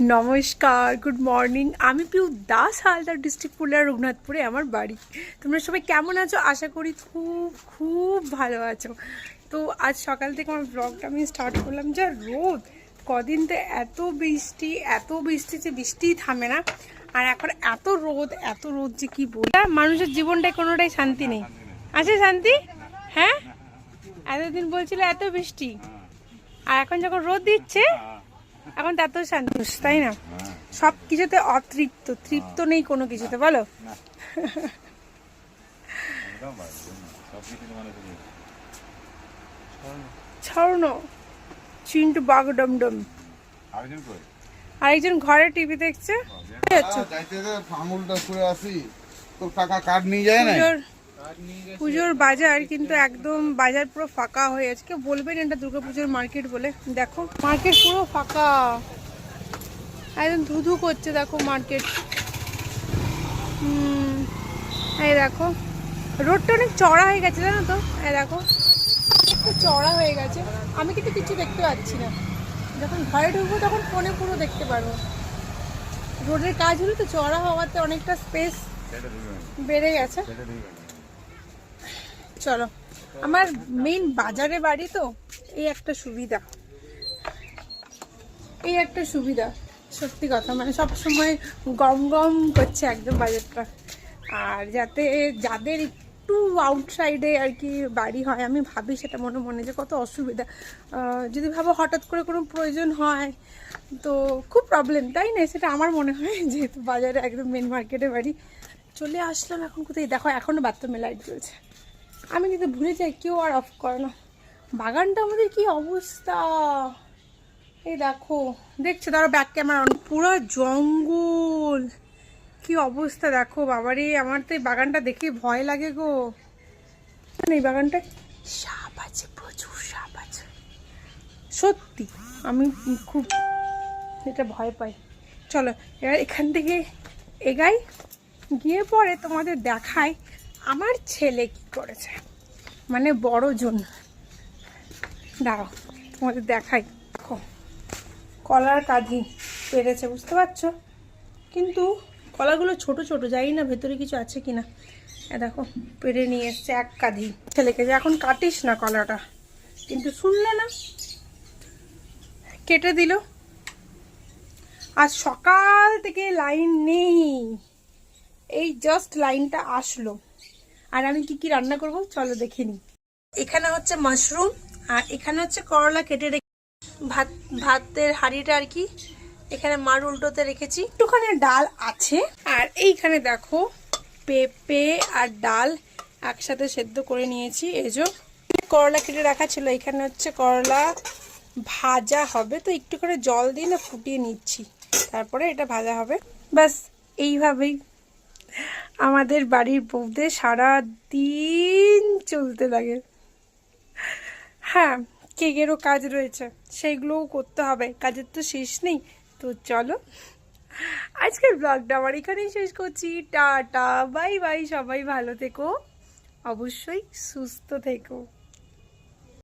নমস্কার good morning আমি Piu Das Haldar district Purulia রঘুনাথপুরে, আমার বাড়ি। তোমরা সবাই কেমন আছো? আশা করি খুব খুব ভালো আছো। তো আজ সকাল থেকে আমার ব্লগটা আমি স্টার্ট করলাম যা রোদ। কদিন তো এত বৃষ্টি এত বৃষ্টি যে বৃষ্টিই থামে না। আর এখন এত রোদ এত রোদ যে কি বল মানুষের জীবনটায় কোনোটাই শান্তি নেই। আছে শান্তি? হ্যাঁ? এতদিন বলছিল এত বৃষ্টি। আর এখন যখন রোদ দিচ্ছে এখন তো এত শান্তি তাই না? সব কিছুতে অতৃপ্ত তৃপ্ত নেই কোনো কিছুতে বলো? ছড়ন চিন্টু বাগ ডমডম আরেকজন ঘরে টিভি দেখছে? আঙুলটা করে আসি। তোর কাকা কাঠ নিয়ে যায় না পুজোর পুজোর বাজার কিন্তু একদম বাজার পুরো ফাঁকা হয়ে আছে। কেউ বলবেন এটা দুর্গাপুজোর মার্কেট বলে। দেখো মার্কেট পুরো ফাঁকা। একদম ধুধু করছে, দেখো মার্কেট এই দেখো। রোডটা অনেক চড়া হয়ে গেছে, জানো তো? এই দেখো, একটু চড়া হয়ে গেছে। আমি কিন্তু কিছু দেখতে পাচ্ছি না। যখন ঘরে ঢুকবো তখন ফোনে পুরো দেখতে পারব। রোডের কাজ হলো তো চড়া হওয়াতে অনেকটা স্পেস বেড়ে গেছে। চলো। আমার মেইন বাজারে বাড়ি তো, এই একটা সুবিধা। এই একটা সুবিধা, সত্যি কথা। মানে সব সময় গম গম করছে একদম বাজারটা। আর যাতে যাদের একটু আউটসাইডে আর কি বাড়ি হয়, আমি ভাবি সেটা মনে মনে যে কত অসুবিধা। যদি ভাবো হঠাৎ করে কোনো প্রয়োজন হয়, তো খুব প্রবলেম তাই না? সেটা আমার মনে হয়, যেহেতু বাজারে একদম মেন মার্কেটে বাড়ি। চলে আসলাম এখন কোথায়? দেখো এখনও বাথরুমে লাইট জ্বলছে। আমি কিন্তু ভুলে যাই কেউ আর অফ করে না। বাগানটা আমাদের কি অবস্থা? এই দেখো দেখছ? ধরো ব্যাক ক্যামেরা পুরো জঙ্গল। কি অবস্থা দেখো বাবারে আমার তো এই বাগানটা দেখে ভয় লাগে গো। না, এই বাগানটা সাপ আছে প্রচুর সাপ আছে। সত্যি আমি খুব এটা ভয় পাই। চলো এবার এখান থেকে এগাই গিয়ে পরে তোমাদের দেখাই আমার ছেলে কি করেছে? মানে বড় জন। দাঁড়াও, তোমাদের দেখাই। দেখো, কলার কাঁধি পেরেছে, বুঝতে পারছ? কিন্তু কলাগুলো ছোট ছোট, জানি না ভেতরে কিছু আছে কি না দেখো, পেরে নিয়ে এসছে এক কাঁধি। ছেলেকে যে এখন কাটিস না কলাটা, কিন্তু শুনলো না? কেটে দিল। আর সকাল থেকে লাইন নেই। এই জাস্ট লাইনটা আসলো। আর আমি কি কি রান্না করব? চলো দেখে নিই। এখানে হচ্ছে মাশরুম, আর এখানে হচ্ছে করলা কেটে রেখে ভাত, ভাতের হাঁড়িটা আর কি এখানে মার উল্টোতে রেখেছি। একটুখানি ডাল আছে, আর এইখানে দেখো পেঁপে আর ডাল একসাথে সেদ্ধ করে নিয়েছি। এজো করলা কেটে রাখা ছিল, এখানে হচ্ছে করলা ভাজা হবে। তো একটু করে জল দিয়ে না ফুটিয়ে নিচ্ছি, তারপরে এটা ভাজা হবে। ব্যাস, এইভাবেই আমাদের বাড়ির বউদের সারা দিন চলতে লাগে। হ্যাঁ কেকেরও কাজ রয়েছে, সেইগুলোও করতে হবে, কাজের তো শেষ নেই। তো চলো, আজকের ব্লগটা আমার এখানেই শেষ করছি। টাটা, বাই বাই, সবাই ভালো থেকো, অবশ্যই সুস্থ থেকো।